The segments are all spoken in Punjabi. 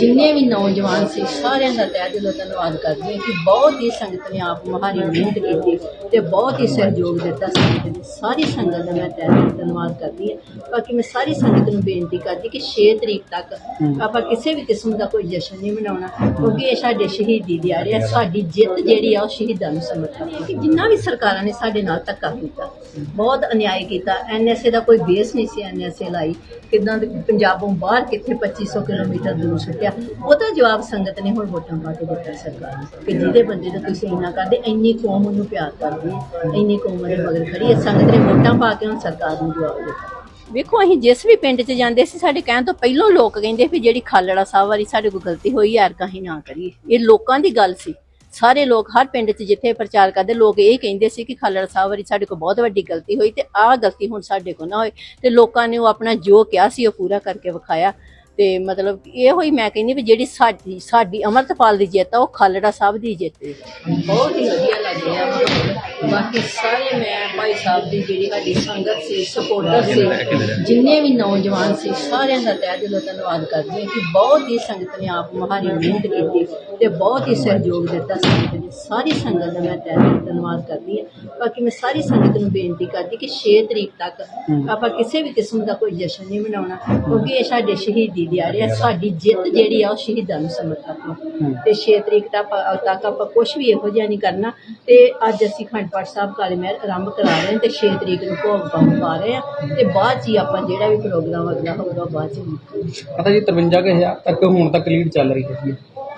ਜਿੰਨੇ ਵੀ ਨੌਜਵਾਨ ਸੀ ਸਾਰਿਆਂ ਦਾ ਤਹਿ ਦਿਲੋਂ ਧੰਨਵਾਦ ਕਰਦੀ ਹਾਂ ਕਿ ਬਹੁਤ ਹੀ ਸੰਗਤ ਨੇ ਆਪ ਮਹਾਰੀ ਮਿਹਨਤ ਕੀਤੀ ਤੇ ਬਹੁਤ ਹੀ ਸਹਿਯੋਗ ਦਿੱਤਾ ਸੰਗਤ ਨੇ ਸਾਰੀ ਸੰਗਤ ਦਾ ਮੈਂ ਤਹਿ ਦਿਲੋਂ ਧੰਨਵਾਦ ਕਰਦੀ ਹਾਂ। ਬਾਕੀ ਮੈਂ ਸਾਰੀ ਸੰਗਤ ਨੂੰ ਬੇਨਤੀ ਕਰਦੀ ਕਿ 6 ਤਰੀਕ ਤੱਕ ਆਪਾਂ ਕਿਸੇ ਵੀ ਕਿਸਮ ਦਾ ਕੋਈ ਜਸ਼ਨ ਨਹੀਂ ਮਨਾਉਣਾ ਕਿਉਂਕਿ ਇਹ ਸਾਡੇ ਸ਼ਹੀਦੀ ਦਿਹਾੜੇ ਆ ਸਾਡੀ ਜਿੱਤ ਜਿਹੜੀ ਆ ਉਹ ਸ਼ਹੀਦਾਂ ਨੂੰ ਸਮਰਪਿਤ ਹੈ ਕਿ ਜਿੰਨਾ ਵੀ ਸਰਕਾਰਾਂ ਨੇ ਸਾਡੇ ਨਾਲ ਧੱਕਾ ਕੀਤਾ ਬਹੁਤ ਅਨਿਆਏ ਕੀਤਾ ਐਨਐਸਏ ਦਾ ਕੋਈ ਬੇਸ ਨਹੀਂ ਸੀ ਐਨਐਸਏ ਲਾਈ ਕਿਦਾਂ ਪੰਜਾਬੋਂ ਬਾਹਰ ਕਿੱਥੇ 2500 ਕਿਲੋਮੀਟਰ ਦੂਰ ਸੁੱਟਿਆ ਉਹਦਾ ਜਵਾਬ ਸੰਗਤ ਨੇ ਹੁਣ ਵੋਟਾਂ ਪਾ ਕੇ ਦਿੱਤਾ ਸਰਕਾਰ ਨੂੰ ਕਿ ਜਿਹਦੇ ਬੰਦੇ ਦਾ ਤੁਸੀਂ ਇੰਨਾ ਕਰਦੇ, ਇੰਨੀ ਕੌਮ ਉਹਨੂੰ ਪਿਆਰ ਕਰਦੀ ਹੈ, ਇੰਨੀ ਕੌਮ ਉਹਦੇ ਮਗਰ ਖੜੀ ਹੈ, ਸੰਗਤ ਨੇ ਵੋਟਾਂ ਪਾ ਕੇ ਹੁਣ ਸਰਕਾਰ ਨੂੰ ਜਵਾਬ ਦਿੱਤਾ। ਵੇਖੋ, ਅਸੀਂ ਜਿਸ ਵੀ ਪਿੰਡ 'ਚ ਜਾਂਦੇ ਸੀ, ਸਾਡੇ ਕਹਿਣ ਤੋਂ ਪਹਿਲਾਂ ਲੋਕ ਕਹਿੰਦੇ ਵੀ ਜਿਹੜੀ ਖਾਲੜਾ ਸਾਹਿਬ ਵਾਲੀ ਸਾਡੇ ਕੋਲ ਗਲਤੀ ਹੋਈ ਯਾਰ ਕਹੀਂ ਨਾ ਕਰੀਏ। ਇਹ ਲੋਕਾਂ ਦੀ ਗੱਲ ਸੀ। ਸਾਰੇ ਲੋਕ ਹਰ ਪਿੰਡ 'ਚ ਜਿੱਥੇ ਪ੍ਰਚਾਰ ਕਰਦੇ, ਲੋਕ ਇਹ ਕਹਿੰਦੇ ਸੀ ਕਿ ਖਾਲੜਾ ਸਾਹਿਬ ਵਾਲੀ ਸਾਡੇ ਕੋਲ ਬਹੁਤ ਵੱਡੀ ਗਲਤੀ ਹੋਈ ਤੇ ਆਹ ਗਲਤੀ ਹੁਣ ਸਾਡੇ ਕੋਲ ਨਾ ਹੋਏ। ਤੇ ਲੋਕਾਂ ਨੇ ਉਹ ਆਪਣਾ ਜੋ ਕਿਹਾ ਸੀ, ਉਹ ਪੂਰਾ ਕਰਕੇ ਵਿਖਾਇਆ। ਤੇ ਮਤਲਬ ਕਿ ਇਹੋ ਹੀ ਮੈਂ ਕਹਿੰਦੀ ਵੀ ਜਿਹੜੀ ਸਾਡੀ ਸਾਡੀ ਅਮਰਤਪਾਲ ਦੀ ਜਿੱਤ ਆ, ਉਹ ਖਾਲੜਾ ਸਾਹਿਬ ਦੀ ਜਿੱਤ ਹੈ। ਬਹੁਤ ਹੀ ਵਧੀਆ ਲੱਗ ਰਿਹਾ ਬਾਕੀ ਸਾਰੇ ਮੈਂ ਭਾਈ ਸਾਹਿਬ ਦੀ ਜਿਹੜੀ ਸਾਡੀ ਸੰਗਤ ਸੀ ਸਪੋਰਟਰ ਸੀ, ਜਿੰਨੇ ਵੀ ਨੌਜਵਾਨ ਸੀ, ਸਾਰਿਆਂ ਦਾ ਤਹਿ ਦਿਲੋਂ ਧੰਨਵਾਦ ਕਰਦੀ ਹਾਂ ਕਿ ਬਹੁਤ ਹੀ ਸੰਗਤ ਨੇ ਆਪ ਮਹਾਰੀ ਮਿਹਨਤ ਕੀਤੀ ਤੇ ਬਹੁਤ ਹੀ ਸਹਿਯੋਗ ਦਿੱਤਾ ਸੰਗਤ ਨੇ। ਸਾਰੀ ਸੰਗਤ ਦਾ ਮੈਂ ਤਹਿ ਦਿਲੋਂ ਧੰਨਵਾਦ ਕਰਦੀ ਹਾਂ। ਬਾਕੀ ਮੈਂ ਸਾਰੀ ਸੰਗਤ ਨੂੰ ਬੇਨਤੀ ਕਰਦੀ ਕਿ 6 ਤਰੀਕ ਤੱਕ ਆਪਾਂ ਕਿਸੇ ਵੀ ਕਿਸਮ ਦਾ ਕੋਈ ਜਸ਼ਨ ਨਹੀਂ ਮਨਾਉਣਾ ਕਿਉਂਕਿ ਇਹ ਸਾਡੇ ਸ਼ਹੀਦੀ ਦਿਹਾੜੇ ਆ ਸਾਡੀ ਜਿੱਤ ਜਿਹੜੀ ਆ ਉਹ ਸ਼ਹੀਦਾਂ ਨੂੰ ਸਮਰਪਿਤ ਹੈ। ਤੇ 6 ਤਰੀਕ ਤੱਕ ਆਪਾਂ ਤੱਕ ਆਪਾਂ ਕੁਝ ਵੀ ਇਹੋ ਜਿਹਾ ਨਹੀਂ ਕਰਨਾ। ਤੇ ਅੱਜ ਅਸੀਂ ਖੰਡ ਪਾਠ ਸਾਹਿਬ ਕਾਲੇ ਮਹਿਰ ਆਰੰਭ ਕਰਾ ਰਹੇ ਹਾਂ ਤੇ 6 ਤਰੀਕ ਨੂੰ ਭੋਗ ਪਾਉਣ ਪਾ ਰਹੇ ਆ ਤੇ ਬਾਅਦ ਹੀ ਆਪਾਂ ਜਿਹੜਾ ਵੀ ਪ੍ਰੋਗਰਾਮ ਅਗਲਾ ਹੋਊਗਾ ਬਾਅਦ ਚ ਹੀ ਪਤਾ ਜੀ 53000 ਤੱਕ ਹੁਣ ਤੱਕ ਲੀਡ ਚੱਲ ਰਹੀ ਹੈ।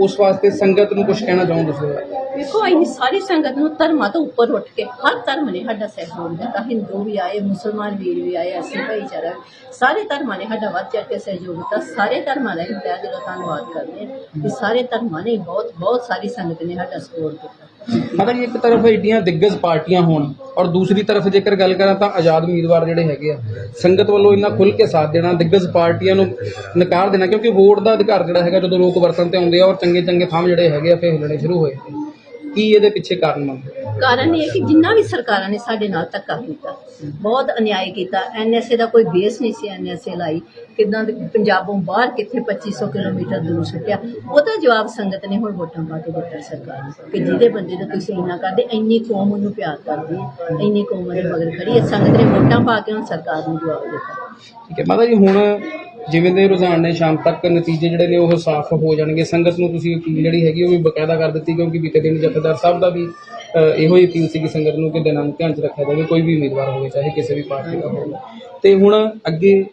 ਉਸ ਵਾਸਤੇ ਸੰਗਤ ਨੂੰ ਕੁਝ ਕਹਿਣਾ ਚਾਹੋ ਤੁਸੀਂ ਵੇਖੋ ਅਸੀਂ ਸਾਰੀ ਸੰਗਤ ਨੂੰ ਧਰਮਾਂ ਤੋਂ ਉੱਪਰ ਉੱਠ ਕੇ ਹਰ ਧਰਮ ਨੇ ਸਾਡਾ ਸਹਿਯੋਗ ਦਿੱਤਾ। ਹਿੰਦੂ ਵੀ ਆਏ ਮੁਸਲਮਾਨ ਵੀਰ ਵੀ ਆਏ ਅਸੀਂ ਭਾਈਚਾਰਾ। ਸਾਰੇ ਧਰਮਾਂ ਨੇ ਸਾਡਾ ਵੱਧ ਚੜ੍ਹ ਕੇ ਸਹਿਯੋਗ ਦਿੱਤਾ। ਸਾਰੇ ਧਰਮਾਂ ਦਾ ਹੀ ਤਹਿ ਦਿਲੋਂ ਧੰਨਵਾਦ ਕਰਦੇ ਹਾਂ ਕਿ ਸਾਰੇ ਧਰਮਾਂ ਨੇ ਬਹੁਤ ਬਹੁਤ ਸਾਰੀ ਸੰਗਤ ਨੇ ਸਾਡਾ ਸਪੋਰਟ ਕੀਤਾ। ਮਤਲਬ ਇੱਕ ਤਰਫ ਏਡੀਆਂ ਦਿੱਗਜ ਪਾਰਟੀਆਂ ਹੋਣ ਔਰ ਦੂਸਰੀ ਤਰਫ ਜੇਕਰ ਗੱਲ ਕਰਾਂ ਤਾਂ ਆਜ਼ਾਦ ਉਮੀਦਵਾਰ ਜਿਹੜੇ ਹੈਗੇ ਆ, ਸੰਗਤ ਵੱਲੋਂ ਇੰਨਾ ਖੁੱਲ੍ਹ ਕੇ ਸਾਥ ਦੇਣਾ, ਦਿੱਗਜ ਪਾਰਟੀਆਂ ਨੂੰ ਨਕਾਰ ਦੇਣਾ, ਕਿਉਂਕਿ ਵੋਟ ਦਾ ਅਧਿਕਾਰ ਜਿਹੜਾ ਹੈਗਾ, ਜਦੋਂ ਲੋਕ ਵਰਤਨ ਤੇ ਆਉਂਦੇ ਆ ਔਰ ਚੰਗੇ ਚੰਗੇ ਥਾਂ ਜਿਹੜੇ ਹੈਗੇ ਆ, ਫੇਰ ਹਿੱਲਣੇ ਸ਼ੁਰੂ ਹੋਏ। ਕੀ ਇਹਦੇ ਪਿੱਛੇ ਕਾਰਨ ਮੰਨਦੇ ਕਾਰਨ ਇਹ ਹੈ ਕਿ ਜਿੰਨਾ ਵੀ ਸਰਕਾਰਾਂ ਨੇ ਸਾਡੇ ਨਾਲ ਧੱਕਾ ਕੀਤਾ, ਬਹੁਤ ਅਨਿਆਏ ਕੀਤਾ ਐਨਐਸਏ ਦਾ ਕੋਈ ਬੇਸ ਨਹੀਂ ਸੀ ਐਨਐਸਏ ਲਾਈ। ਕਿਦਾਂ ਪੰਜਾਬੋਂ ਬਾਹਰ ਕਿੱਥੇ 2500 ਕਿਲੋਮੀਟਰ ਦੂਰ ਸੁੱਟਿਆ, ਉਹਦਾ ਜਵਾਬ ਸੰਗਤ ਨੇ ਹੁਣ ਵੋਟਾਂ ਪਾ ਕੇ ਦਿੱਤਾ ਸਰਕਾਰ ਨੂੰ ਕਿ ਜਿਹਦੇ ਬੰਦੇ ਦਾ ਤੁਸੀਂ ਇੰਨਾ ਕਰਦੇ, ਇੰਨੀ ਕੌਮ ਉਹਨੂੰ ਪਿਆਰ ਕਰਦੀ ਹੈ ਇੰਨੀ ਕੌਮ ਉਹਦੇ ਮਗਰ ਖੜੀ ਹੈ ਸੰਗਤ ਨੇ ਵੋਟਾਂ ਪਾ ਕੇ ਹੁਣ ਸਰਕਾਰ ਨੂੰ ਜਵਾਬ ਦਿੱਤਾ। ਠੀਕ ਹੈ, ਮਾਤਾ ਜੀ, ਹੁਣ ਜਿਵੇਂ ਦੇ ਰੁਝਾਨ ਨੇ, ਸ਼ਾਮ ਤੱਕ ਨਤੀਜੇ ਜਿਹੜੇ ਨੇ ਉਹ ਸਾਫ਼ ਹੋ ਜਾਣਗੇ। ਸੰਗਤ ਨੂੰ ਤੁਸੀਂ ਅਪੀਲ ਜਿਹੜੀ ਹੈਗੀ ਉਹ ਵੀ ਬਕਾਇਦਾ ਕਰ ਦਿੱਤੀ, ਕਿਉਂਕਿ ਬੀਤੇ ਦਿਨ ਜਥੇਦਾਰ ਸਾਹਿਬ ਦਾ ਵੀ ਇਹੋ ਹੀ ਅਪੀਲ ਸੀ ਕਿ ਸੰਗਤ ਨੂੰ ਕਿ ਦਿਨਾਂ ਨੂੰ ਧਿਆਨ 'ਚ ਰੱਖਿਆ ਜਾਵੇ, ਕੋਈ ਵੀ ਉਮੀਦਵਾਰ ਹੋਵੇ, ਚਾਹੇ ਕਿਸੇ ਵੀ ਪਾਰਟੀ ਦਾ ਹੋਵੇ। ਤੇ ਹੁਣ ਅੱਗੇ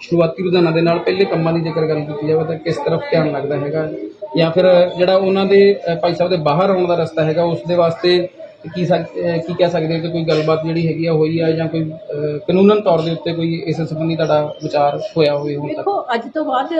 ਸ਼ੁਰੂਆਤੀ ਰੁਝਾਨਾਂ ਦੇ ਨਾਲ ਪਹਿਲੇ ਕੰਮਾਂ ਦੀ ਜੇਕਰ ਗੱਲ ਕੀਤੀ ਜਾਵੇ ਤਾਂ ਕਿਸ ਤਰਫ ਧਿਆਨ ਲੱਗਦਾ ਹੈਗਾ? ਜਾਂ ਫਿਰ ਜਿਹੜਾ ਉਹਨਾਂ ਦੇ ਭਾਈ ਸਾਹਿਬ ਦੇ ਬਾਹਰ ਆਉਣ ਦਾ ਰਸਤਾ ਹੈਗਾ, ਉਸ ਦੇ ਵਾਸਤੇ ਕੀ ਸਕ ਕੀ ਕਹਿ ਸਕਦੇ ਹੋ ਕਿ ਕੋਈ ਗੱਲਬਾਤ ਜਿਹੜੀ ਹੈਗੀ ਆ ਹੋਈ ਆ ਜਾਂ ਕੋਈ ਅ, ਕਾਨੂੰਨਨ ਤੌਰ ਦੇ ਉੱਤੇ ਕੋਈ ਇਸ ਸੰਬੰਧੀ ਤੁਹਾਡਾ ਵਿਚਾਰ ਹੋਇਆ ਹੋਵੇ ਹੁਣ ਤੱਕ? ਦੇਖੋ ਅੱਜ ਤੋਂ ਬਾਅਦ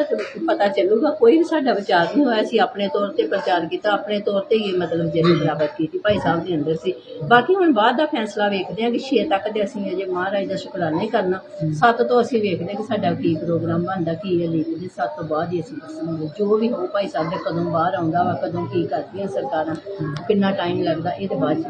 ਪਤਾ ਚੱਲੂਗਾ ਕੋਈ ਵੀ ਸਾਡਾ ਵਿਚਾਰ ਨਹੀਂ ਹੋਇਆ ਸੀ ਆਪਣੇ ਤੌਰ ਤੇ ਪ੍ਰਚਾਰ ਕੀਤਾ ਆਪਣੇ ਤੌਰ ਤੇ ਹੀ ਮਤਲਬ ਜਿਹੜੀ ਪ੍ਰਾਪਤ ਕੀਤੀ ਭਾਈ ਸਾਹਿਬ ਦੇ ਅੰਦਰ ਸੀ। ਬਾਕੀ ਹੁਣ ਬਾਅਦ ਦਾ ਫੈਸਲਾ ਵੇਖਦੇ ਹਾਂ ਕਿ 6 ਤੱਕ ਦੇ ਅਸੀਂ ਅਜੇ ਮਹਾਰਾਜ ਦਾ ਸ਼ੁਕਰਾਨਾ ਹੀ ਕਰਨਾ। 7 ਤੋਂ ਅਸੀਂ ਵੇਖਦੇ ਹਾਂ ਕਿ ਸਾਡਾ ਕੀ ਪ੍ਰੋਗਰਾਮ ਬਣਦਾ ਕੀ ਹੈ ਲੀਕ ਦੇ 7 ਤੋਂ ਬਾਅਦ ਹੀ ਅਸੀਂ ਦੱਸਾਂਗੇ। ਜੋ ਵੀ ਹੋ ਭਾਈ ਸਾਹਿਬ ਦੇ ਕਦੋਂ ਬਾਹਰ ਆਉਂਦਾ ਵਾ ਕਦੋਂ ਕੀ ਕਰਦੀਆਂ ਸਰਕਾਰਾਂ ਕਿੰਨਾ ਟਾਈਮ ਲੱਗਦਾ ਇਹਦੇ ਬਾਅਦ ਚ